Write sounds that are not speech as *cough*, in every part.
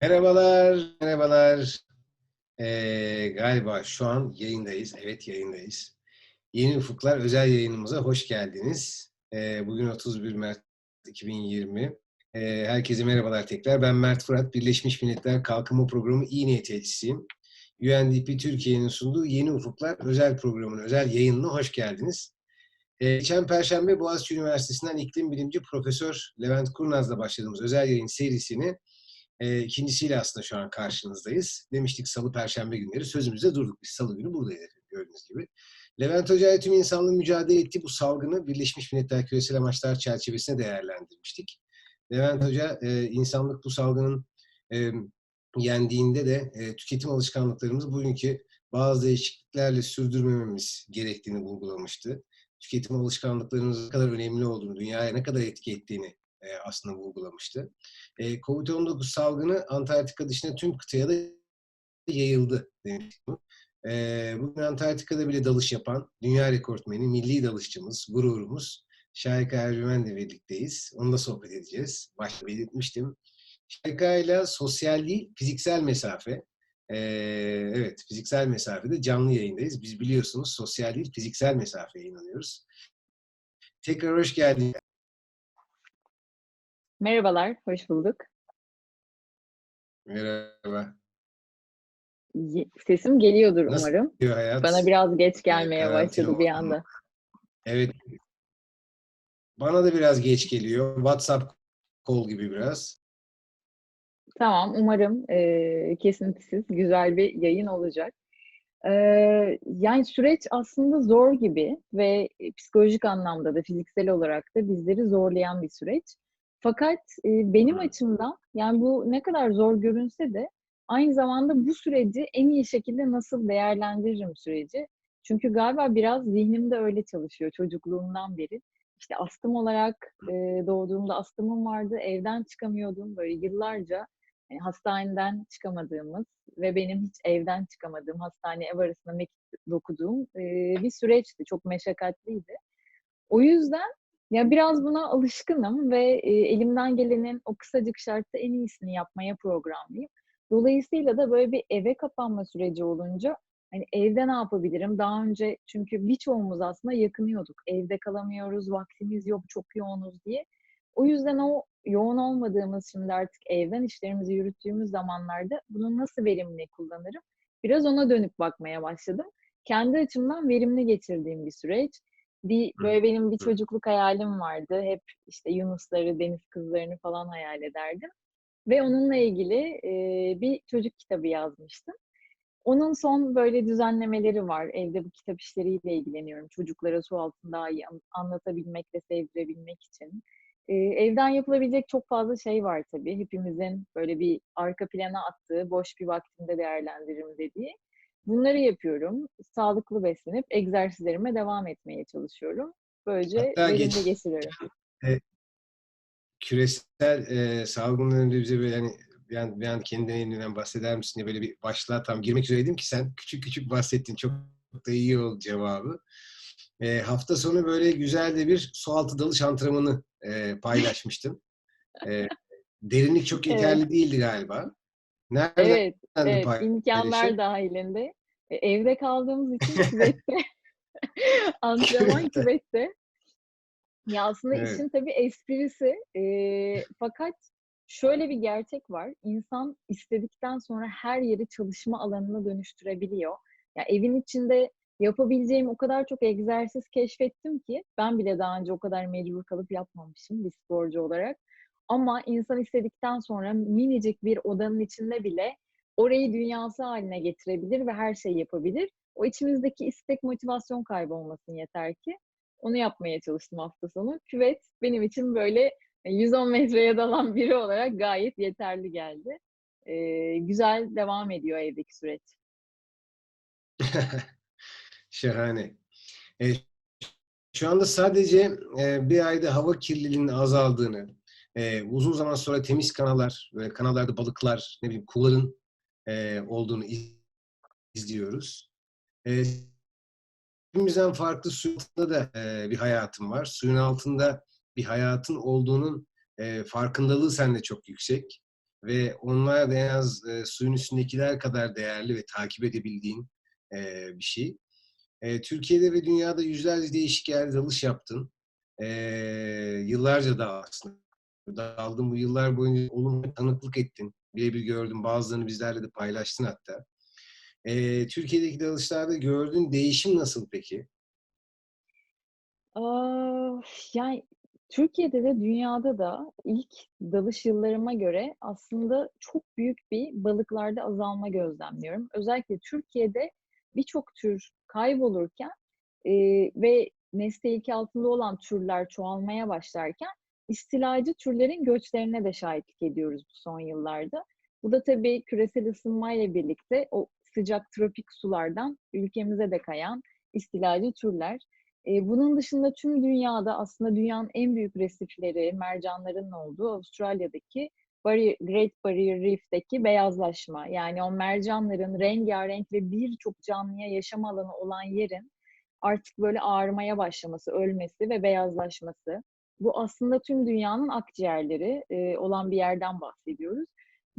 Merhabalar, merhabalar. Ee, galiba şu an yayındayız. Evet yayındayız. Yeni Ufuklar özel yayınımıza hoş geldiniz. Ee, bugün 31 Mart 2020. Ee, herkese merhabalar tekrar. Ben Mert Fırat, Birleşmiş Milletler Kalkınma Programı İyi Niyet Elçisiyim. UNDP Türkiye'nin sunduğu Yeni Ufuklar özel programının özel yayınına hoş geldiniz. Ee, geçen Perşembe Boğaziçi Üniversitesi'nden iklim bilimci Profesör Levent Kurnaz'la başladığımız özel yayın serisini e, ikincisiyle aslında şu an karşınızdayız. Demiştik salı, perşembe günleri sözümüzde durduk. Biz salı günü buradayız gördüğünüz gibi. Levent Hoca tüm insanlığın mücadele ettiği bu salgını Birleşmiş Milletler Küresel Amaçlar çerçevesinde değerlendirmiştik. Levent Hoca e, insanlık bu salgının e, yendiğinde de e, tüketim alışkanlıklarımızı bugünkü bazı değişikliklerle sürdürmememiz gerektiğini vurgulamıştı. Tüketim alışkanlıklarımızın ne kadar önemli olduğunu, dünyaya ne kadar etki ettiğini e, aslında vurgulamıştı. E, Covid-19 salgını Antarktika dışında tüm kıtaya da yayıldı demiştik. E, bugün Antarktika'da bile dalış yapan dünya rekortmeni, milli dalışçımız, gururumuz Şahika Ercümen'le birlikteyiz. Onunla sohbet edeceğiz. Başta belirtmiştim. Şahika ile sosyal değil, fiziksel mesafe. Ee, evet, fiziksel mesafede canlı yayındayız. Biz biliyorsunuz sosyal değil, fiziksel mesafeye inanıyoruz. Tekrar hoş geldin. Merhabalar, hoş bulduk. Merhaba. Sesim geliyordur Nasıl umarım. gidiyor hayat? Bana biraz geç gelmeye karantina başladı bir ortamı. anda. Evet. Bana da biraz geç geliyor. WhatsApp call gibi biraz. Tamam, umarım eee, kesintisiz güzel bir yayın olacak. Eee, yani süreç aslında zor gibi ve psikolojik anlamda da fiziksel olarak da bizleri zorlayan bir süreç. Fakat eee, benim açımdan yani bu ne kadar zor görünse de aynı zamanda bu süreci en iyi şekilde nasıl değerlendiririm süreci. Çünkü galiba biraz zihnimde öyle çalışıyor çocukluğumdan beri. İşte astım olarak eee, doğduğumda astımım vardı, evden çıkamıyordum böyle yıllarca. Yani hastaneden çıkamadığımız ve benim hiç evden çıkamadığım, hastane ev arasında mekik dokuduğum eee, bir süreçti. Çok meşakkatliydi. O yüzden ya biraz buna alışkınım ve eee, elimden gelenin o kısacık şartta en iyisini yapmaya programlıyım. Dolayısıyla da böyle bir eve kapanma süreci olunca hani evde ne yapabilirim? Daha önce çünkü birçoğumuz aslında yakınıyorduk. Evde kalamıyoruz, vaktimiz yok, çok yoğunuz diye. O yüzden o yoğun olmadığımız şimdi artık evden işlerimizi yürüttüğümüz zamanlarda bunu nasıl verimli kullanırım? Biraz ona dönüp bakmaya başladım. Kendi açımdan verimli geçirdiğim bir süreç. Bir böyle benim bir çocukluk hayalim vardı. Hep işte yunusları, deniz kızlarını falan hayal ederdim. Ve onunla ilgili eee, bir çocuk kitabı yazmıştım. Onun son böyle düzenlemeleri var. Evde bu kitap işleriyle ilgileniyorum. Çocuklara su altını daha iyi an- anlatabilmek ve sevdirebilmek için. Ee, evden yapılabilecek çok fazla şey var tabii. Hepimizin böyle bir arka plana attığı, boş bir vaktimde değerlendiririm dediği. Bunları yapıyorum. Sağlıklı beslenip egzersizlerime devam etmeye çalışıyorum. Böylece verimli geç- geçiriyorum. *laughs* Küresel e, salgından önce bize böyle hani bir an, bir an kendi deneyiminden bahseder misin diye böyle bir başlığa tam girmek üzereydim ki sen küçük küçük bahsettin. Çok da iyi oldu cevabı. E, hafta sonu böyle güzel de bir sualtı dalış antrenmanı e, paylaşmıştın. E, derinlik çok Evet. yeterli değildi galiba. Nereden Evet, evet. paylaşım? imkanlar dahilinde. E, evde kaldığımız için *laughs* küvette, *laughs* antrenman küvette. Ya aslında Evet. işin tabii esprisi. Eee, fakat şöyle bir gerçek var. İnsan istedikten sonra her yeri çalışma alanına dönüştürebiliyor. Ya evin içinde yapabileceğim o kadar çok egzersiz keşfettim ki ben bile daha önce o kadar mecbur kalıp yapmamışım bir sporcu olarak. Ama insan istedikten sonra minicik bir odanın içinde bile orayı dünyası haline getirebilir ve her şeyi yapabilir. O içimizdeki istek, motivasyon kaybolmasın yeter ki. Onu yapmaya çalıştım hafta sonu. Küvet benim için böyle 110 metreye dalan biri olarak gayet yeterli geldi. Ee, güzel devam ediyor evdeki süreç. *laughs* Şahane. E, şu anda sadece e, bir ayda hava kirliliğinin azaldığını, e, uzun zaman sonra temiz kanallar, böyle kanallarda balıklar, ne bileyim kuların e, olduğunu iz- izliyoruz. E, hepimizden farklı suyun altında da e, bir hayatım var. Suyun altında bir hayatın olduğunun e, farkındalığı sende çok yüksek. ve onlar da en az e, suyun üstündekiler kadar değerli ve takip edebildiğin e, bir şey. E, Türkiye'de ve dünyada yüzlerce değişik yerde dalış yaptın. E, yıllarca da aslında daldın bu yıllar boyunca olumlu tanıklık ettin. Birebir gördüm. Bazılarını bizlerle de paylaştın hatta. E, Türkiye'deki dalışlarda gördüğün değişim nasıl peki? Yani Türkiye'de de dünyada da ilk dalış yıllarıma göre aslında çok büyük bir balıklarda azalma gözlemliyorum. Özellikle Türkiye'de birçok tür kaybolurken eee, ve nesli tehlike altında olan türler çoğalmaya başlarken istilacı türlerin göçlerine de şahitlik ediyoruz bu son yıllarda. Bu da tabii küresel ısınmayla birlikte o sıcak tropik sulardan ülkemize de kayan istilacı türler. Eee, bunun dışında tüm dünyada aslında dünyanın en büyük resifleri, mercanların olduğu Avustralya'daki Great Barrier Reef'teki beyazlaşma. Yani o mercanların rengarenk ve birçok canlıya yaşam alanı olan yerin artık böyle ağarmaya başlaması, ölmesi ve beyazlaşması. Bu aslında tüm dünyanın akciğerleri eee, olan bir yerden bahsediyoruz.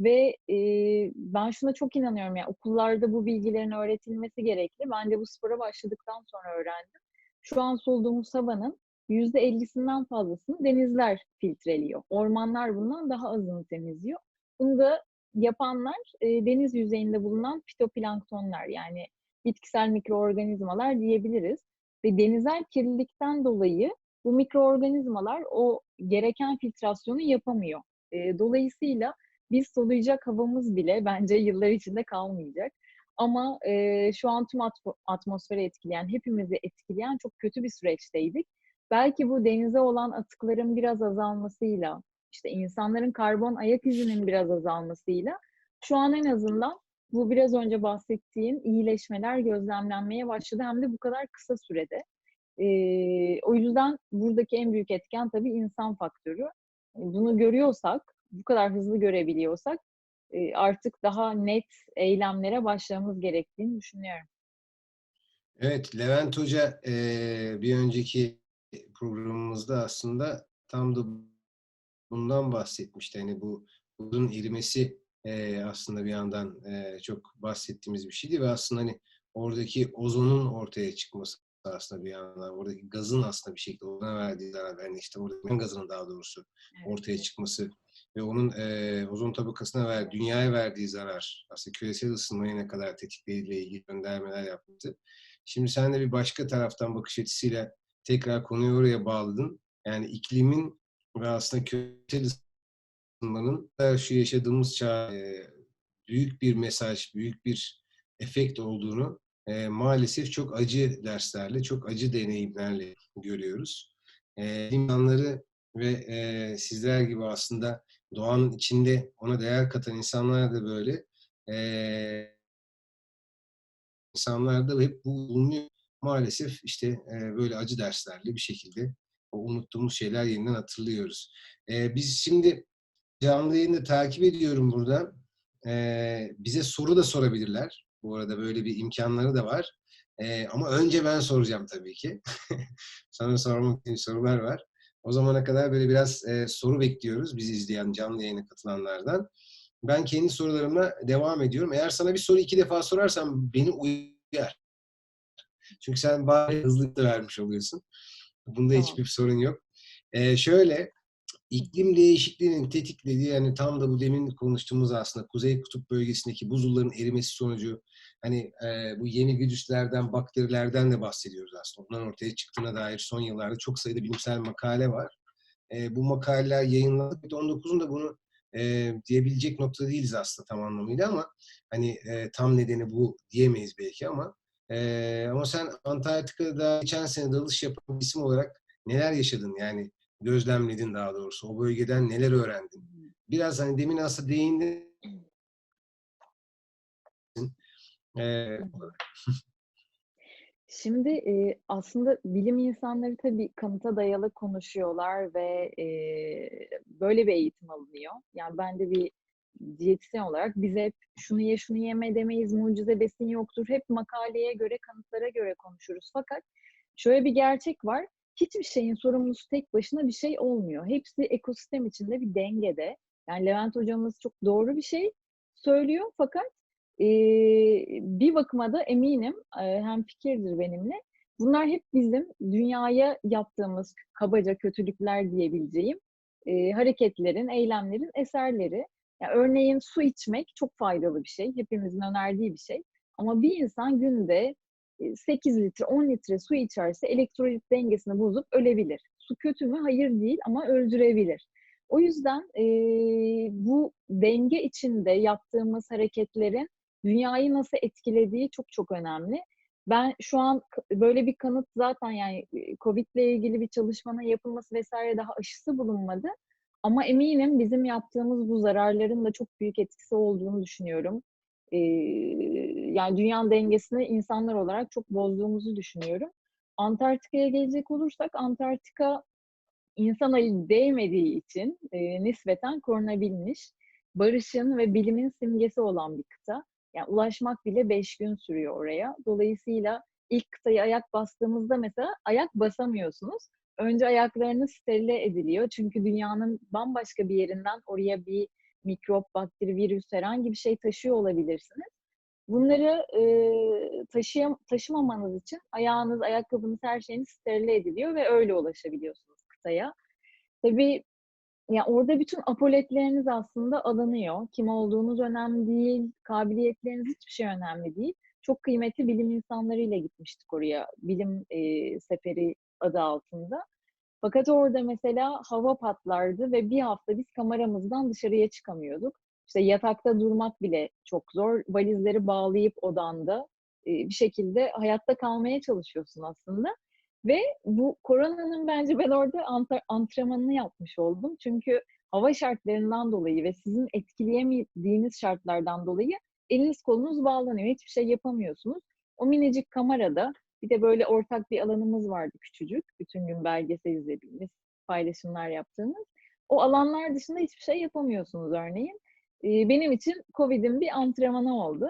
Ve eee, ben şuna çok inanıyorum yani okullarda bu bilgilerin öğretilmesi gerekli. Ben de bu spora başladıktan sonra öğrendim. Şu an soluduğumuz havanın %50'sinden fazlasını denizler filtreliyor. Ormanlar bundan daha azını temizliyor. Bunu da yapanlar e, deniz yüzeyinde bulunan fitoplanktonlar yani bitkisel mikroorganizmalar diyebiliriz. Ve denizel kirlilikten dolayı bu mikroorganizmalar o gereken filtrasyonu yapamıyor. E, dolayısıyla biz soluyacak havamız bile bence yıllar içinde kalmayacak. Ama e, şu an tüm atmo- atmosferi etkileyen, hepimizi etkileyen çok kötü bir süreçteydik. Belki bu denize olan atıkların biraz azalmasıyla, işte insanların karbon ayak izinin biraz azalmasıyla şu an en azından bu biraz önce bahsettiğim iyileşmeler gözlemlenmeye başladı hem de bu kadar kısa sürede. Ee, o yüzden buradaki en büyük etken tabii insan faktörü. Bunu görüyorsak, bu kadar hızlı görebiliyorsak e, artık daha net eylemlere başlamamız gerektiğini düşünüyorum. Evet, Levent Hoca eee, bir önceki programımızda aslında tam da bundan bahsetmişti. Hani bu buzun erimesi eee, aslında bir yandan eee, çok bahsettiğimiz bir şeydi ve aslında hani oradaki ozonun ortaya çıkması aslında bir yandan oradaki gazın aslında bir şekilde ona verdiği zarar yani işte oradaki metan gazının daha doğrusu ortaya çıkması ve onun eee, ozon tabakasına ver, dünyaya verdiği zarar aslında küresel ısınmayı ne kadar tetiklediğiyle ilgili göndermeler yaptı. Şimdi sen de bir başka taraftan bakış açısıyla tekrar konuyu oraya bağladın. Yani iklimin ve aslında küresel ısınmanın şu yaşadığımız çağ e, büyük bir mesaj, büyük bir efekt olduğunu e, maalesef çok acı derslerle, çok acı deneyimlerle görüyoruz. E, insanları ve e, sizler gibi aslında doğanın içinde ona değer katan insanlar da böyle e, insanlarda hep bu bulunuyor. Maalesef işte e, böyle acı derslerle bir şekilde o unuttuğumuz şeyler yeniden hatırlıyoruz. E, biz şimdi canlı yayını takip ediyorum burada. E, bize soru da sorabilirler. Bu arada böyle bir imkanları da var. E, ama önce ben soracağım tabii ki. *laughs* Sana sormak için sorular var. O zamana kadar böyle biraz e, soru bekliyoruz bizi izleyen canlı yayına katılanlardan. Ben kendi sorularımla devam ediyorum. Eğer sana bir soru iki defa sorarsam beni uyar. Çünkü sen bari hızlı da vermiş oluyorsun. Bunda Tamam. hiçbir sorun yok. Ee, şöyle, iklim değişikliğinin tetiklediği yani tam da bu demin konuştuğumuz aslında Kuzey Kutup bölgesindeki buzulların erimesi sonucu hani e, bu yeni virüslerden, bakterilerden de bahsediyoruz aslında. Onların ortaya çıktığına dair son yıllarda çok sayıda bilimsel makale var. E, bu makaleler yayınlandı. 19'unda bunu e, diyebilecek nokta değiliz aslında tam anlamıyla ama hani e, tam nedeni bu diyemeyiz belki ama e, ama sen Antarktika'da geçen sene dalış yapan isim olarak neler yaşadın yani gözlemledin daha doğrusu o bölgeden neler öğrendin? Biraz hani demin aslında değindin. Şimdi e, aslında bilim insanları tabii kanıta dayalı konuşuyorlar ve e, böyle bir eğitim alınıyor. Yani ben de bir diyetisyen olarak bize hep şunu ye şunu yeme demeyiz, mucize besin yoktur. Hep makaleye göre, kanıtlara göre konuşuruz. Fakat şöyle bir gerçek var. Hiçbir şeyin sorumlusu tek başına bir şey olmuyor. Hepsi ekosistem içinde bir dengede Yani Levent hocamız çok doğru bir şey söylüyor fakat eee, bir bakıma da eminim eee, hemfikirdir benimle. Bunlar hep bizim dünyaya yaptığımız kabaca kötülükler diyebileceğim eee, hareketlerin, eylemlerin eserleri. Ya örneğin su içmek çok faydalı bir şey. Hepimizin önerdiği bir şey. Ama bir insan günde e, 8 litre, 10 litre su içerse elektrolit dengesini bozup ölebilir. Su kötü mü? Hayır değil ama öldürebilir. O yüzden eee, bu denge içinde yaptığımız hareketlerin dünyayı nasıl etkilediği çok çok önemli. Ben şu an böyle bir kanıt zaten yani e, Covid ile ilgili bir çalışmanın yapılması vesaire daha aşısı bulunmadı. Ama eminim bizim yaptığımız bu zararların da çok büyük etkisi olduğunu düşünüyorum. Eee, yani dünyanın dengesini insanlar olarak çok bozduğumuzu düşünüyorum. Antarktika'ya gelecek olursak Antarktika insan eli değmediği için e, nispeten korunabilmiş, barışın ve bilimin simgesi olan bir kıta. Yani ulaşmak bile beş gün sürüyor oraya. Dolayısıyla ilk kıtayı ayak bastığımızda mesela ayak basamıyorsunuz. Önce ayaklarınız sterile ediliyor. Çünkü dünyanın bambaşka bir yerinden oraya bir mikrop, bakteri, virüs herhangi bir şey taşıyor olabilirsiniz. Bunları e, taşıyam taşımamanız için ayağınız, ayakkabınız, her şeyiniz sterile ediliyor ve öyle ulaşabiliyorsunuz kıtaya. Tabii ya orada bütün apoletleriniz aslında alınıyor. Kim olduğunuz önemli değil, kabiliyetleriniz hiçbir şey önemli değil. Çok kıymetli bilim insanlarıyla gitmiştik oraya, bilim e, seferi adı altında. Fakat orada mesela hava patlardı ve bir hafta biz kameramızdan dışarıya çıkamıyorduk. İşte yatakta durmak bile çok zor. Valizleri bağlayıp odanda bir şekilde hayatta kalmaya çalışıyorsun aslında. Ve bu koronanın bence ben orada antrenmanını yapmış oldum. Çünkü hava şartlarından dolayı ve sizin etkileyemediğiniz şartlardan dolayı eliniz kolunuz bağlanıyor. Hiçbir şey yapamıyorsunuz. O minicik kamerada bir de böyle ortak bir alanımız vardı küçücük. Bütün gün belgesel izlediğimiz, paylaşımlar yaptığımız. O alanlar dışında hiçbir şey yapamıyorsunuz örneğin. Benim için Covid'in bir antrenmanı oldu.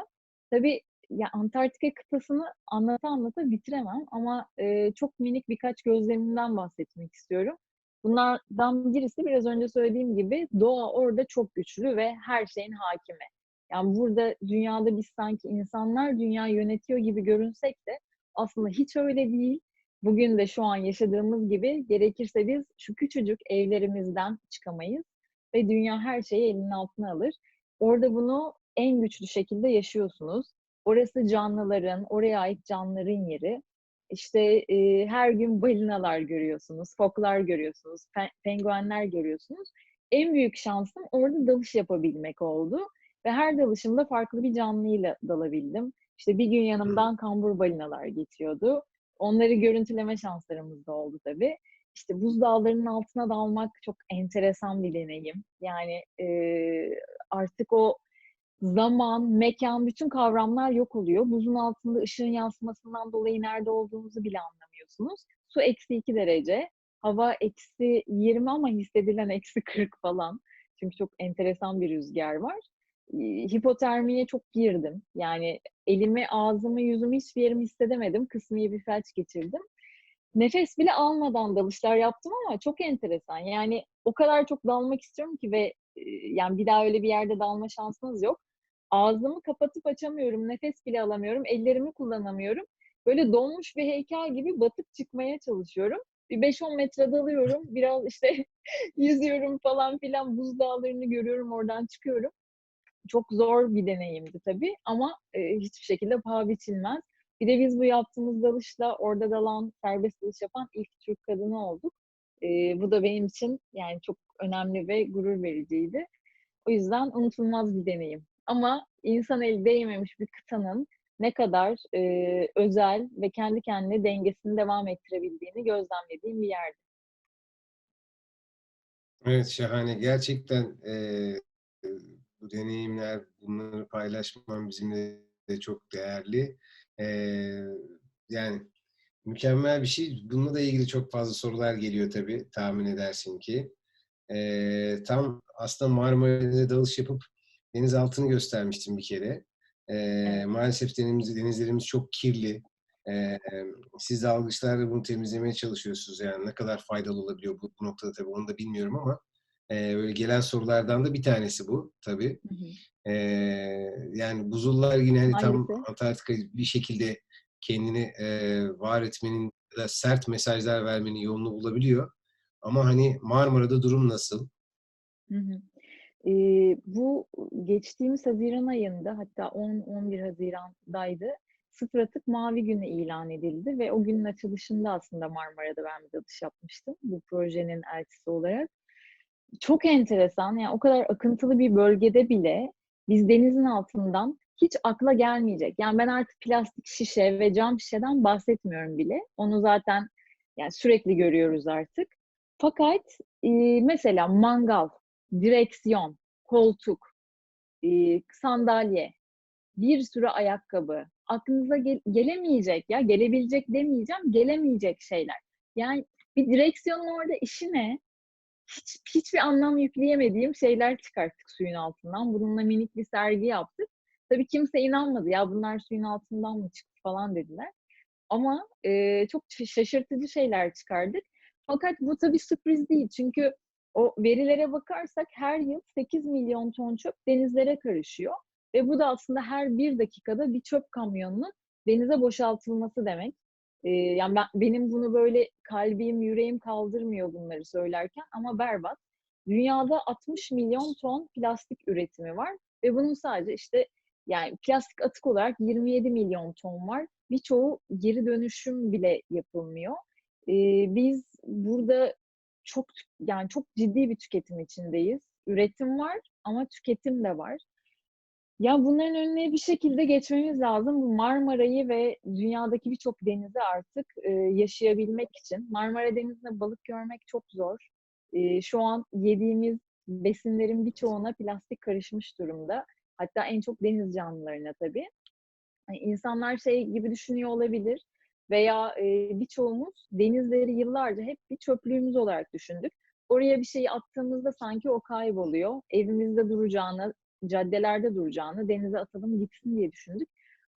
Tabii ya Antarktika kıtasını anlata anlata bitiremem ama e, çok minik birkaç gözlemimden bahsetmek istiyorum. Bunlardan birisi biraz önce söylediğim gibi doğa orada çok güçlü ve her şeyin hakimi. Yani burada dünyada biz sanki insanlar dünyayı yönetiyor gibi görünsek de aslında hiç öyle değil. Bugün de şu an yaşadığımız gibi gerekirse biz şu küçücük evlerimizden çıkamayız ve dünya her şeyi elinin altına alır. Orada bunu en güçlü şekilde yaşıyorsunuz. Orası canlıların, oraya ait canlıların yeri. İşte e, her gün balinalar görüyorsunuz, foklar görüyorsunuz, pe- penguenler görüyorsunuz. En büyük şansım orada dalış yapabilmek oldu. Ve her dalışımda farklı bir canlıyla dalabildim. İşte bir gün yanımdan kambur balinalar geçiyordu. Onları görüntüleme şanslarımız da oldu tabii. İşte buz dağlarının altına dalmak çok enteresan bir deneyim. Yani e, artık o zaman, mekan, bütün kavramlar yok oluyor. Buzun altında ışığın yansımasından dolayı nerede olduğunuzu bile anlamıyorsunuz. Su eksi 2 derece, hava eksi 20 ama hissedilen eksi 40 falan. Çünkü çok enteresan bir rüzgar var. Hipotermiye çok girdim. Yani elimi, ağzımı, yüzümü hiçbir yerimi hissedemedim. Kısmi bir felç geçirdim. Nefes bile almadan dalışlar yaptım ama çok enteresan. Yani o kadar çok dalmak istiyorum ki ve e, yani bir daha öyle bir yerde dalma şansınız yok. Ağzımı kapatıp açamıyorum, nefes bile alamıyorum, ellerimi kullanamıyorum. Böyle donmuş bir heykel gibi batıp çıkmaya çalışıyorum. Bir 5-10 metre dalıyorum, biraz işte *laughs* yüzüyorum falan filan, buz dağlarını görüyorum, oradan çıkıyorum. Çok zor bir deneyimdi tabii ama e, hiçbir şekilde paha biçilmez. Bir de biz bu yaptığımız dalışla orada dalan, serbest dalış yapan ilk Türk kadını olduk. E, bu da benim için yani çok önemli ve gurur vericiydi. O yüzden unutulmaz bir deneyim. Ama insan eli değmemiş bir kıtanın ne kadar e, özel ve kendi kendine dengesini devam ettirebildiğini gözlemlediğim bir yerdi. Evet, şahane. Gerçekten eee, bu deneyimler, bunları paylaşman bizimle de çok değerli. Eee, yani mükemmel bir şey. Bununla da ilgili çok fazla sorular geliyor tabii, tahmin edersin ki. Eee, tam aslında Marmara'da dalış yapıp denizaltını göstermiştim bir kere. Evet. maalesef deniz, denizlerimiz çok kirli. Eee, siz dalgıçlarla bunu temizlemeye çalışıyorsunuz. Yani ne kadar faydalı olabiliyor bu, bu noktada tabii onu da bilmiyorum ama Ee, böyle gelen sorulardan da bir tanesi bu tabii. Hı hı. Ee, yani buzullar yine hani tam? Antarktika bir şekilde kendini e, var etmenin ya da sert mesajlar vermenin yolunu bulabiliyor. Ama hani Marmara'da durum nasıl? Hı hı. Eee, bu geçtiğimiz haziran ayında hatta 10-11 Haziran'daydı. Sıfır Atık Mavi Günü ilan edildi ve o günün açılışında aslında Marmara'da ben bir dalış yapmıştım bu projenin elçisi olarak. Çok enteresan, yani o kadar akıntılı bir bölgede bile biz denizin altından hiç akla gelmeyecek. Yani ben artık plastik şişe ve cam şişeden bahsetmiyorum bile. Onu zaten yani sürekli görüyoruz artık. Fakat eee, mesela mangal, direksiyon, koltuk, eee, sandalye, bir sürü ayakkabı, aklınıza gel- gelemeyecek ya, gelebilecek demeyeceğim, gelemeyecek şeyler. Yani bir direksiyonun orada işi ne? Hiç, hiçbir anlam yükleyemediğim şeyler çıkarttık suyun altından. Bununla minik bir sergi yaptık. Tabii kimse inanmadı. Ya bunlar suyun altından mı çıktı falan dediler. Ama e, çok şaşırtıcı şeyler çıkardık. Fakat bu tabii sürpriz değil. Çünkü o verilere bakarsak her yıl 8 milyon ton çöp denizlere karışıyor. Ve bu da aslında her bir dakikada bir çöp kamyonunun denize boşaltılması demek. Ee, yani ben, benim bunu böyle kalbim, yüreğim kaldırmıyor bunları söylerken ama berbat. Dünyada 60 milyon ton plastik üretimi var ve bunun sadece işte yani plastik atık olarak 27 milyon ton var. Birçoğu geri dönüşüm bile yapılmıyor. Ee, biz burada çok yani çok ciddi bir tüketim içindeyiz. Üretim var ama tüketim de var. Ya bunların önüne bir şekilde geçmemiz lazım. Bu Marmara'yı ve dünyadaki birçok denizi artık e, yaşayabilmek için. Marmara Denizi'nde balık görmek çok zor. E, şu an yediğimiz besinlerin birçoğuna plastik karışmış durumda. Hatta en çok deniz canlılarına tabii. Hani insanlar şey gibi düşünüyor olabilir veya e, birçoğumuz denizleri yıllarca hep bir çöplüğümüz olarak düşündük. Oraya bir şeyi attığımızda sanki o kayboluyor. Evimizde duracağını, caddelerde duracağını, denize atalım gitsin diye düşündük.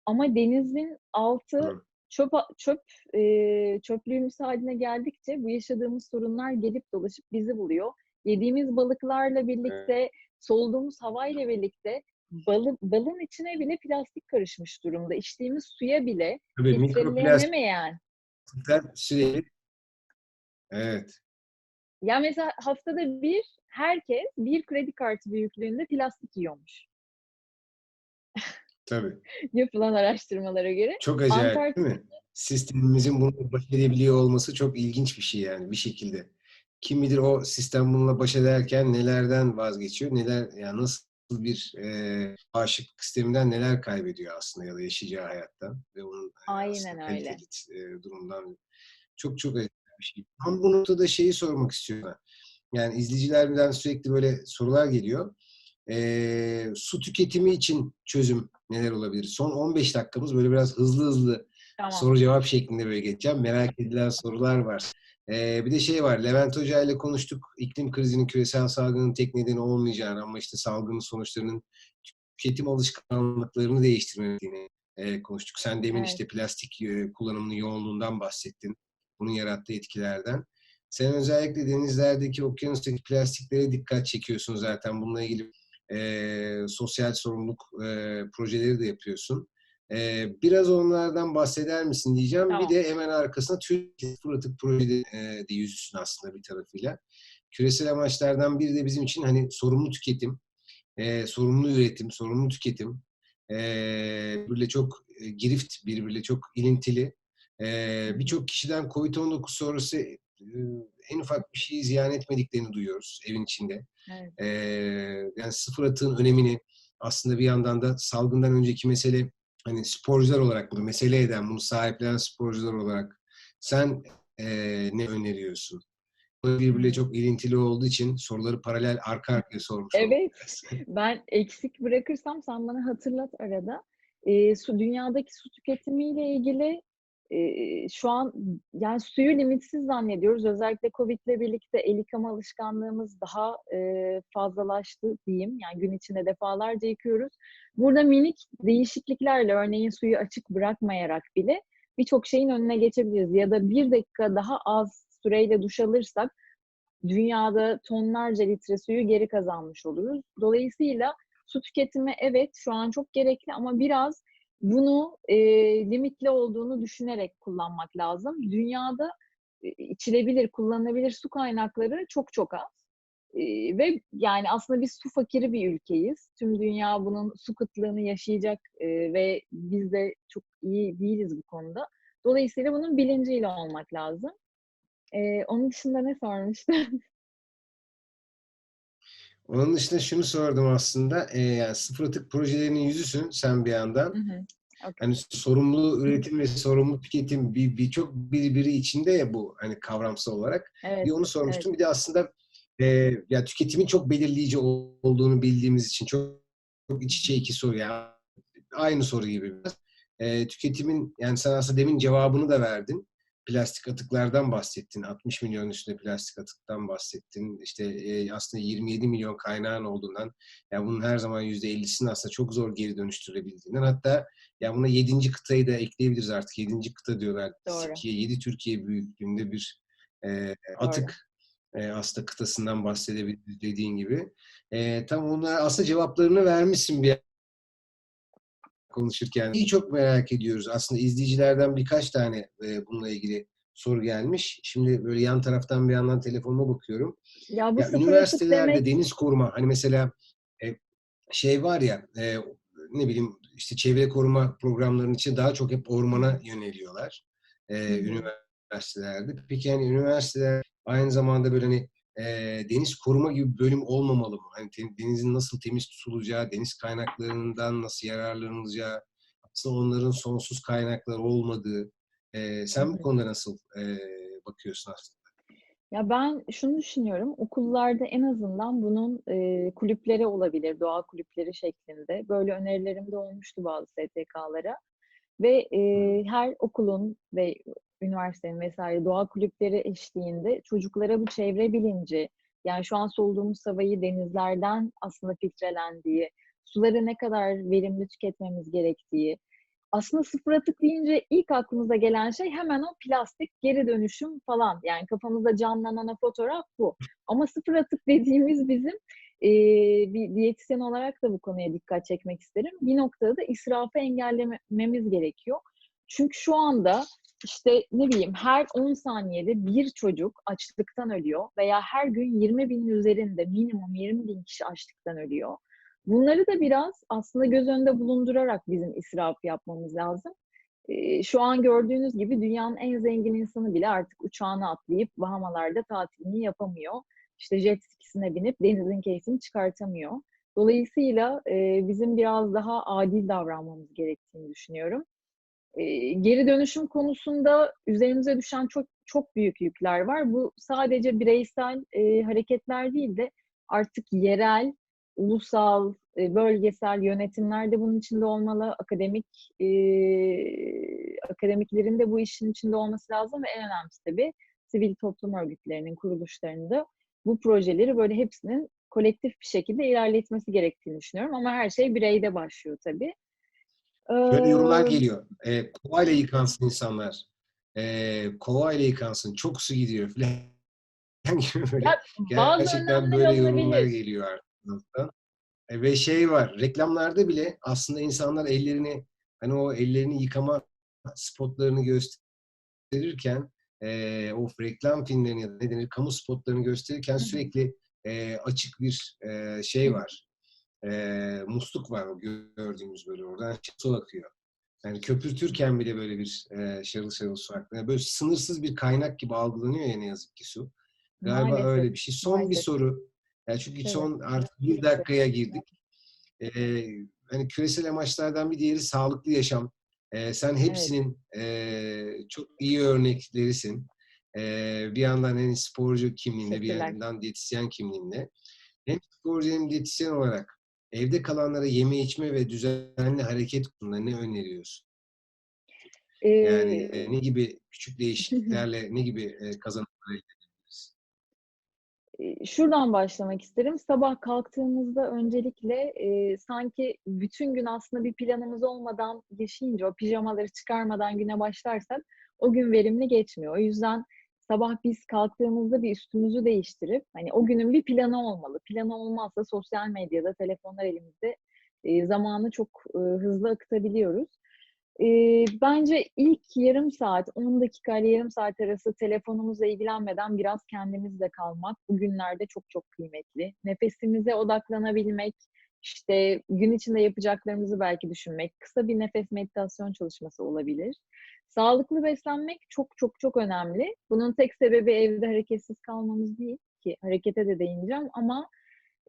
Ama denizin altı çöp çöp e, çöplüğümüz haline geldikçe bu yaşadığımız sorunlar gelip dolaşıp bizi buluyor. Yediğimiz balıklarla birlikte, soluduğumuz havayla birlikte balı, balın içine bile plastik karışmış durumda. İçtiğimiz suya bile Tabii mikroplastikler filtrelenemeyen. sürekli evet. Ya mesela haftada bir herkes bir kredi kartı büyüklüğünde plastik yiyormuş. Tabii. *laughs* Yapılan araştırmalara göre. Çok acayip Antarktika değil mi? Sistemimizin bunu baş edebiliyor olması çok ilginç bir şey yani bir şekilde. Kim bilir o sistem bununla baş ederken nelerden vazgeçiyor, neler yani nasıl bir e, bağışıklık sisteminden neler kaybediyor aslında ya da yaşayacağı hayattan ve onun e, aynen öyle. e, durumdan çok çok acayip bir şey. Tam bu noktada şeyi sormak istiyorum. Yani izleyicilerden sürekli böyle sorular geliyor. E, su tüketimi için çözüm neler olabilir? Son 15 dakikamız böyle biraz hızlı hızlı Tamam. soru cevap şeklinde böyle geçeceğim. Merak edilen sorular var. Ee, bir de şey var. Levent Hoca ile konuştuk. İklim krizinin küresel salgının tek nedeni olmayacağını ama işte salgının sonuçlarının tüketim alışkanlıklarını değiştirmediğini e, konuştuk. Sen demin Evet. işte plastik e, kullanımının yoğunluğundan bahsettin. Bunun yarattığı etkilerden. Sen özellikle denizlerdeki, okyanustaki plastiklere dikkat çekiyorsun zaten. Bununla ilgili e, sosyal sorumluluk e, projeleri de yapıyorsun. Ee, biraz onlardan bahseder misin diyeceğim. Tamam. Bir de hemen arkasına Türkiye Sıfır Atık Projesi e, de yüzüsün aslında bir tarafıyla. Küresel amaçlardan biri de bizim için hani sorumlu tüketim, e, sorumlu üretim, sorumlu tüketim. E, birbiriyle çok e, girift, birbiriyle çok ilintili. E, Birçok kişiden COVID-19 sonrası e, en ufak bir şeyi ziyan etmediklerini duyuyoruz evin içinde. Evet. E, yani sıfır atığın önemini aslında bir yandan da salgından önceki mesele hani sporcular olarak bunu mesele eden, bunu sahiplenen sporcular olarak sen ne öneriyorsun? Bu birbiriyle çok ilintili olduğu için soruları paralel arka arkaya sormuş Evet. *laughs* Ben eksik bırakırsam sen bana hatırlat arada. Ee, su dünyadaki su tüketimiyle ilgili e, şu an yani suyu limitsiz zannediyoruz. Özellikle Covid'le birlikte el yıkama alışkanlığımız daha e, fazlalaştı diyeyim. Yani gün içinde defalarca yıkıyoruz. Burada minik değişikliklerle örneğin suyu açık bırakmayarak bile birçok şeyin önüne geçebiliriz. Ya da bir dakika daha az süreyle duş alırsak dünyada tonlarca litre suyu geri kazanmış oluruz. Dolayısıyla su tüketimi evet şu an çok gerekli ama biraz bunu e, limitli olduğunu düşünerek kullanmak lazım. Dünyada e, içilebilir, kullanılabilir su kaynakları çok çok az. E, ve yani aslında biz su fakiri bir ülkeyiz. Tüm dünya bunun su kıtlığını yaşayacak e, ve biz de çok iyi değiliz bu konuda. Dolayısıyla bunun bilinciyle olmak lazım. E, onun dışında ne sormuştun? *laughs* Onun dışında şunu sordum aslında. E, yani sıfır atık projelerinin yüzüsün sen bir yandan. Hı hı. Okay. Hani sorumlu üretim ve sorumlu tüketim bir birçok birbiri içinde ya bu hani kavramsal olarak. Evet, Bir onu sormuştum. evet. Bir de aslında e, ya tüketimin çok belirleyici ol- olduğunu bildiğimiz için çok, çok iç içe iki soru ya. Aynı soru gibi biraz. E, tüketimin yani sen aslında demin cevabını da verdin. Plastik atıklardan bahsettin. 60 milyon üstünde plastik atıktan bahsettin. İşte e, aslında 27 milyon kaynağın olduğundan yani bunun her zaman %50'sini aslında çok zor geri dönüştürebildiğinden hatta ya buna 7. kıtayı da ekleyebiliriz artık. 7. kıta diyorlar. Doğru. Türkiye, 7 Türkiye büyüklüğünde bir e, atık e, aslında kıtasından bahsedebiliriz dediğin gibi. E, tam onlar aslında cevaplarını vermişsin bir konuşurken. İyi çok merak ediyoruz. Aslında izleyicilerden birkaç tane e, bununla ilgili soru gelmiş. Şimdi böyle yan taraftan bir yandan telefonuma bakıyorum. Ya bu Ya üniversitelerde demek deniz koruma hani mesela e, şey var ya e, ne bileyim işte çevre koruma programlarının için daha çok hep ormana yöneliyorlar e, üniversitelerde. Peki yani üniversiteler aynı zamanda böyle hani e, deniz koruma gibi bir bölüm olmamalı mı? Hani te- denizin nasıl temiz tutulacağı, deniz kaynaklarından nasıl yararlanılacağı, aslında onların sonsuz kaynaklar olmadığı. E, sen bu konuda nasıl e, bakıyorsun aslında? Ya ben şunu düşünüyorum, okullarda en azından bunun e, kulüpleri olabilir, doğa kulüpleri şeklinde. Böyle önerilerim de olmuştu bazı STK'lara. Ve e, her okulun ve üniversitenin vesaire doğa kulüpleri eşliğinde çocuklara bu çevre bilinci, yani şu an soluduğumuz havayı denizlerden aslında filtrelendiği, suları ne kadar verimli tüketmemiz gerektiği, aslında sıfır atık deyince ilk aklımıza gelen şey hemen o plastik geri dönüşüm falan. Yani kafamızda canlanan o fotoğraf bu. Ama sıfır atık dediğimiz bizim e, bir diyetisyen olarak da bu konuya dikkat çekmek isterim. Bir noktada da israfı engellememiz gerekiyor. Çünkü şu anda işte ne bileyim her 10 saniyede bir çocuk açlıktan ölüyor veya her gün 20 binin üzerinde minimum 20 bin kişi açlıktan ölüyor. Bunları da biraz aslında göz önünde bulundurarak bizim israf yapmamız lazım. Şu an gördüğünüz gibi dünyanın en zengin insanı bile artık uçağına atlayıp Bahamalarda tatilini yapamıyor. İşte jet skisine binip denizin keyfini çıkartamıyor. Dolayısıyla bizim biraz daha adil davranmamız gerektiğini düşünüyorum. Geri dönüşüm konusunda üzerimize düşen çok çok büyük yükler var. Bu sadece bireysel e, hareketler değil de artık yerel, ulusal, e, bölgesel yönetimler de bunun içinde olmalı. Akademik e, akademiklerin de bu işin içinde olması lazım ve en önemlisi tabii sivil toplum örgütlerinin, kuruluşlarının da bu projeleri böyle hepsinin kolektif bir şekilde ilerletmesi gerektiğini düşünüyorum. Ama her şey bireyde başlıyor tabii. Böyle yorumlar geliyor. E, kovayla yıkansın insanlar. E, kovayla yıkansın. Çok su gidiyor *laughs* gibi böyle. Ya, Gerçekten böyle yorumlar geliyor artık. E, ve şey var. Reklamlarda bile aslında insanlar ellerini hani o ellerini yıkama spotlarını gösterirken e, o reklam filmlerini ya da ne denir kamu spotlarını gösterirken hı. sürekli e, açık bir e, şey var. E, musluk var o gördüğümüz böyle oradan su akıyor. Yani köpürtürken bile böyle bir e, şarıl şarıl su akıyor. Yani böyle sınırsız bir kaynak gibi algılanıyor ya ne yazık ki su. Galiba Maalesef, öyle bir şey. Son bir maalesef. soru. Yani çünkü Evet, son artık bir dakikaya girdik. Ee, hani küresel amaçlardan bir diğeri sağlıklı yaşam. Ee, sen Evet. hepsinin e, çok iyi örneklerisin. Ee, bir yandan hani sporcu kimliğinde, bir yandan diyetisyen kimliğinde. Hem sporcu hem diyetisyen olarak evde kalanlara yeme içme ve düzenli hareket ne öneriyorsun? Yani Ee, e, ne gibi küçük *laughs* değişikliklerle ne gibi e, kazanımlar elde edebiliriz? şuradan başlamak isterim. Sabah kalktığımızda öncelikle e, sanki bütün gün aslında bir planımız olmadan yaşayınca, o pijamaları çıkarmadan güne başlarsak o gün verimli geçmiyor. O yüzden sabah biz kalktığımızda bir üstümüzü değiştirip hani o günün bir planı olmalı. Planı olmazsa sosyal medyada, telefonlar elimizde e, zamanı çok e, hızlı akıtabiliyoruz. E, bence ilk yarım saat, 10 dakika ile yarım saat arası telefonumuzla ilgilenmeden biraz kendimizle kalmak bugünlerde çok çok kıymetli. Nefesimize odaklanabilmek, işte gün içinde yapacaklarımızı belki düşünmek, kısa bir nefes meditasyon çalışması olabilir. Sağlıklı beslenmek çok çok çok önemli. Bunun tek sebebi evde hareketsiz kalmamız değil ki harekete de değineceğim ama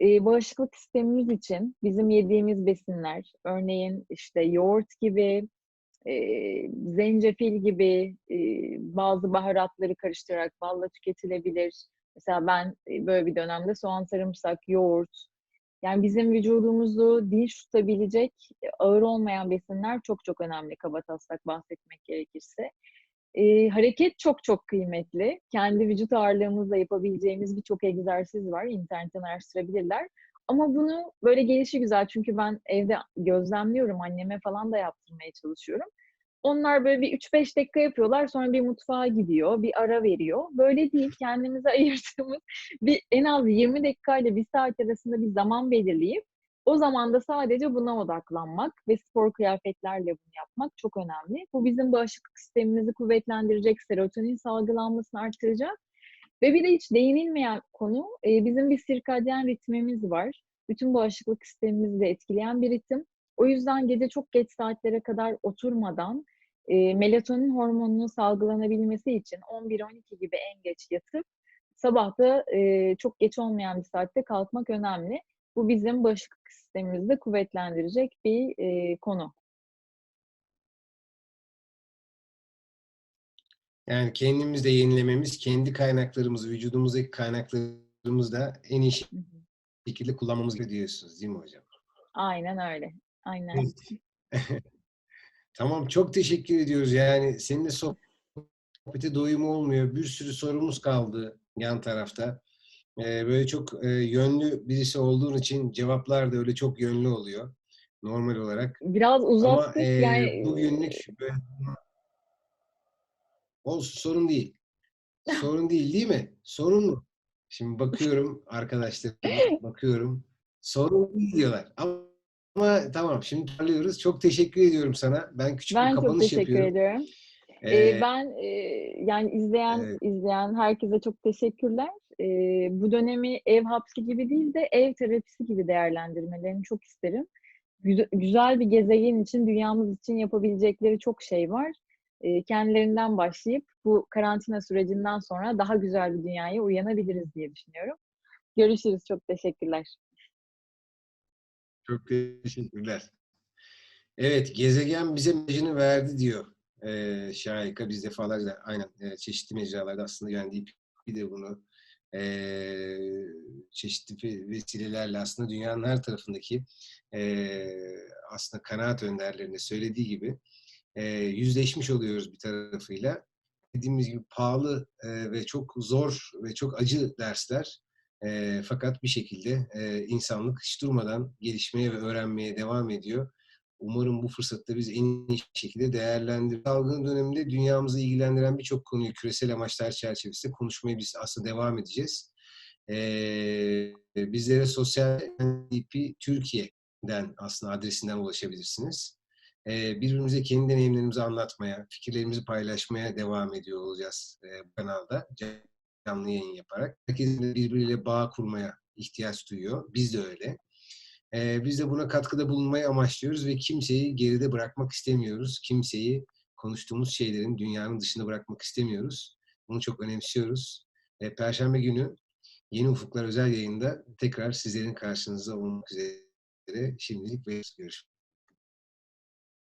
e, bağışıklık sistemimiz için bizim yediğimiz besinler, örneğin işte yoğurt gibi, e, zencefil gibi e, bazı baharatları karıştırarak balla tüketilebilir. Mesela ben e, böyle bir dönemde soğan, sarımsak, yoğurt, yani bizim vücudumuzu dinç tutabilecek ağır olmayan besinler çok çok önemli kabataslak bahsetmek gerekirse. E, hareket çok çok kıymetli. Kendi vücut ağırlığımızla yapabileceğimiz birçok egzersiz var. İnternetten araştırabilirler. Ama bunu böyle gelişi güzel çünkü ben evde gözlemliyorum. Anneme falan da yaptırmaya çalışıyorum. Onlar böyle bir 3-5 dakika yapıyorlar. Sonra bir mutfağa gidiyor. Bir ara veriyor. Böyle değil. Kendimize *laughs* ayırdığımız bir en az 20 dakika ile 1 saat arasında bir zaman belirleyip o zaman da sadece buna odaklanmak ve spor kıyafetlerle bunu yapmak çok önemli. Bu bizim bağışıklık sistemimizi kuvvetlendirecek, serotonin salgılanmasını arttıracak. Ve bir de hiç değinilmeyen konu, e, bizim bir sirkadyen ritmimiz var. Bütün bağışıklık sistemimizi de etkileyen bir ritim. O yüzden gece çok geç saatlere kadar oturmadan e, melatonin hormonunun salgılanabilmesi için 11-12 gibi en geç yatıp sabah da e, çok geç olmayan bir saatte kalkmak önemli. Bu bizim bağışıklık sistemimizi de kuvvetlendirecek bir e, konu. Yani kendimiz de yenilememiz, kendi kaynaklarımızı, vücudumuzdaki kaynaklarımızı da en iyi şekilde kullanmamız gerekiyor diyorsunuz değil mi hocam? Aynen öyle. Aynen. *laughs* Tamam, çok teşekkür ediyoruz. Yani seninle sohbete doyum olmuyor. Bir sürü sorumuz kaldı yan tarafta. Ee, böyle çok e, yönlü birisi olduğun için cevaplar da öyle çok yönlü oluyor normal olarak. Biraz Ama uzattık e, yani bugünlük *laughs* böyle olsun sorun değil. Sorun değil değil mi? Sorun mu? Şimdi bakıyorum arkadaşlarıma, bakıyorum. Sorun değil diyorlar. Ama, ama tamam şimdi parlıyoruz. Çok teşekkür ediyorum sana. Ben küçük bir ben çok kapanış teşekkür yapıyorum. ediyorum. Ee, Ee, ben e, yani izleyen evet. izleyen herkese çok teşekkürler. Ee, bu dönemi ev hapsi gibi değil de ev terapisi gibi değerlendirmelerini çok isterim. Güzel, güzel bir gezegen için, dünyamız için yapabilecekleri çok şey var. Ee, kendilerinden başlayıp bu karantina sürecinden sonra daha güzel bir dünyaya uyanabiliriz diye düşünüyorum. Görüşürüz. Çok teşekkürler. Çok teşekkürler. Evet, gezegen bize mesajını verdi diyor ee, Şahika. Biz defalarca aynen e, çeşitli mecralarda aslında yani bir de bunu e, çeşitli ve- vesilelerle aslında dünyanın her tarafındaki e, aslında kanaat önderlerine söylediği gibi e, yüzleşmiş oluyoruz bir tarafıyla. Dediğimiz gibi pahalı e, ve çok zor ve çok acı dersler. E, fakat bir şekilde e, insanlık hiç durmadan gelişmeye ve öğrenmeye devam ediyor. Umarım bu fırsatı biz en iyi şekilde değerlendiririz. Salgın döneminde dünyamızı ilgilendiren birçok konuyu küresel amaçlar çerçevesinde konuşmaya biz aslında devam edeceğiz. Ee, bizlere sosyal NDP Türkiye'den aslında adresinden ulaşabilirsiniz. Ee, birbirimize kendi deneyimlerimizi anlatmaya, fikirlerimizi paylaşmaya devam ediyor olacağız e, bu kanalda canlı yayın yaparak. Herkesin de birbiriyle bağ kurmaya ihtiyaç duyuyor. Biz de öyle. Ee, biz de buna katkıda bulunmayı amaçlıyoruz ve kimseyi geride bırakmak istemiyoruz. Kimseyi konuştuğumuz şeylerin dünyanın dışında bırakmak istemiyoruz. Bunu çok önemsiyoruz. Ee, Perşembe günü Yeni Ufuklar özel yayında tekrar sizlerin karşınızda olmak üzere şimdilik ve görüşmek